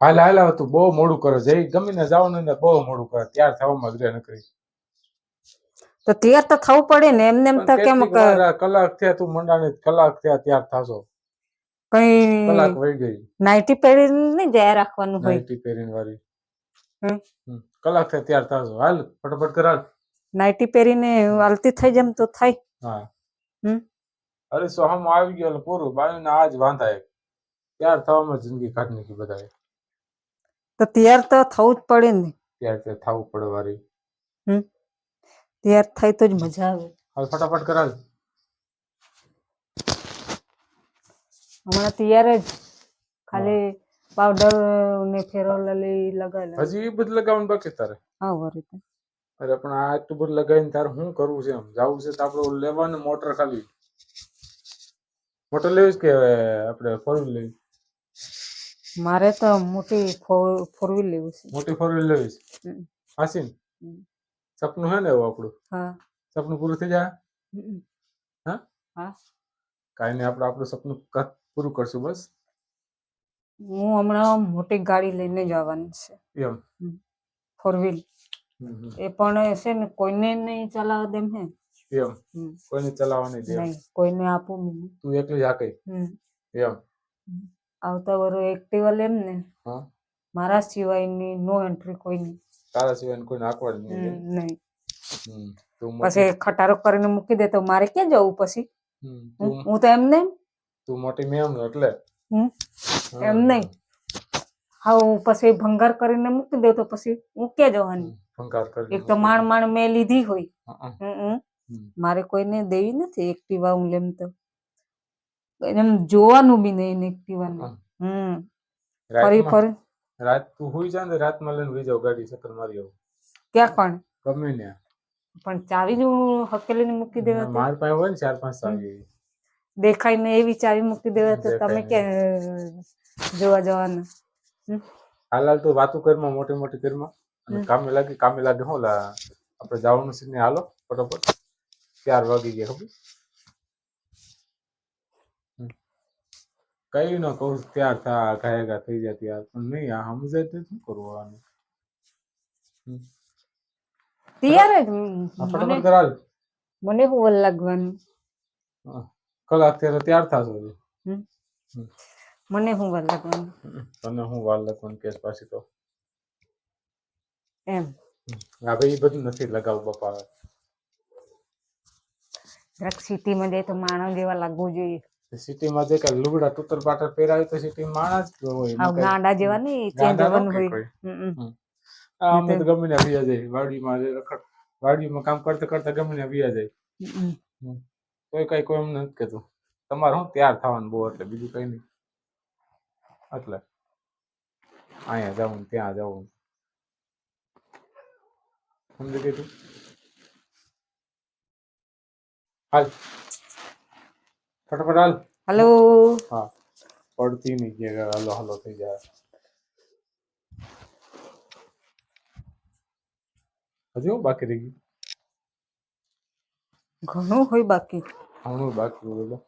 હાલ હાલ હવે બહુ મોડું કરે જઈ ગમીને જવાનું ને બહુ મોડું કરે. ત્યાર થવામાં જ રે નકરી. તો તૈયાર તો થવું પડે ને? એમને એમ તો કેમ કલાક થયા તું મંડાણી કલાક થયા ત્યાર થાશો. કઈ કલાક વહી ગઈ. નાઇટી પહેરીને નહીં જાય રાખવાનું હોય નાઇટી પહેરીને વાળી. કલાક થયા ત્યાર થાશો. હાલ ફટાફટ કર હાલ. નાઇટી પહેરીને હાલતી થઈ જેમ તો થાય. હા. હમ. અરે સોહમ આવી ગયો પૂરું. બાયુને આજ વાંધા એક ત્યાર થવામાં જિંદગી કાઢી નાખી બધાએ. તો તૈયાર તો થવું જ પડે ને. તૈયાર તો થવું પડે વારી. તૈયાર થાય તો જ મજા આવે. હાલ ફટાફટ કર હમણાં તૈયાર જ. ખાલી પાવડર ને ફેરોલલી લગાવેલા હજી એ બધું લગાવવાનું બાકી તારે? હા વળી તો. અરે પણ આ તું બધું લગાવીને તારે શું કરવું છે એમ? જવું છે તો આપણે લેવાનું મોટર ખાલી. મોટર લેવું છે કે આપણે ફોર વ્હીલ લેવી? મારે તો મોટી ફોર વ્હીલ લેવું છે. મોટી ફોર વ્હીલ લેવી છે. હાસીન? સપનું હે ને એવું આપણું? હા. સપનું પૂરું થઈ જાય? હા? હા. કાંઈ નહીં આપણે આપણું સપનું પૂરું કરશું બસ. હું હમણાં મોટી ગાડી લઈને જવાની છે. એમ? Four wheel. એ પણ છે ને કોઈને નહીં ચલાવવા દેમ હે? એમ. કોઈને ચલાવવા નહીં દે કોઈને આપું નહીં. તું એકલી જ હાકે. એમ? આવતા વરો એક્ટિવા લેમ ને. હા. મારા સિવાયની નો એન્ટ્રી કોઈની. તારા સિવાયની કોઈ નાખવાની નહીં નહીં. પછી ખટારો કરીને મૂકી દે તો મારે ક્યાં જવું પછી? હું તો એમ નહીં. તું મોટી મેમ એટલે. એમ નહીં. હા હું પછી ભંગાર કરીને મૂકી દે તો પછી હું ક્યાં જવાની? ભંગાર કરી એક તો માણ માણ મેં લીધી હોય. મારે કોઈને દેવી નથી એક્ટિવા હું લેમ તો. એમ જોવાનું બી નહીં એક્ટિવાનું હા. હમ. ફરી ફરી. રાત તું હુઈ જા ને રાતમાં લઈને વી જાવ ગાડી ચક્કર મારી આવું. ક્યાં પણ? ગમે ને પણ ચાવી જ હું હકેલીને મૂકી દેવા માર પાસે હોય ને ચાર પાંચ ચાવી. દેખાય ને એવી ચાવી મૂકી દેવા તો તમે કે જોવા જવાના? હાલ હાલ તું વાતો કરમાં મોટી મોટી કરમાં કામે લાગી કામે લાગે. હું લા આપણે જવાનું છે ને હાલો ફટોફટ. ચાર વાગી ગયા ખબર? કઈ ન કહું ત્યાર થા ઘાયગા થઈ જાય ત્યાર. પણ નહીં આ સમજે તો શું કરવાનું તૈયાર જ મને ફટાફટ કર મને હું વલ લાગવાનું. કલાક ત્યારે ત્યાર થાશો. મને હું વલ લાગવાનું. તને હું વાર લાગવાનું કેસ પાછી તો? એમ. હા ભાઈ બધું નથી લગાવું બપા. સિટીમાં જાય તો માણસ જેવા લાગવું જોઈએ. સિટીમાં જે કે લુગડા તૂતર પાટર પહેરાવી તો સિટી માણસ હોય ગાંડા જેવા નહીં ચેન્જ ગાંડા ન જવાનું કાંઈ હોય. કોઈ. હમ, હમ. આ અમે તો ગમે ને વ્યા જાય વાડીમાં જે રખડ વાડીમાં કામ કરતા કરતા ગમે ને વ્યા જાય. કોઈ કઈ કોઈ એમ નથી કહેતું. તમારે હું તૈયાર થવાનું બહુ એટલે બીજું કઈ નહીં. એટલે અહીંયા જવું ત્યાં જવું સમજી ગયું હાલ. ફટાફટ હાલ હલો હા પડતી નહીં કે હલો હલો થઈ જાય હજી હું બાકી રહી ગયું ઘણું હોય બાકી હમણાં બાકી હોય બોલો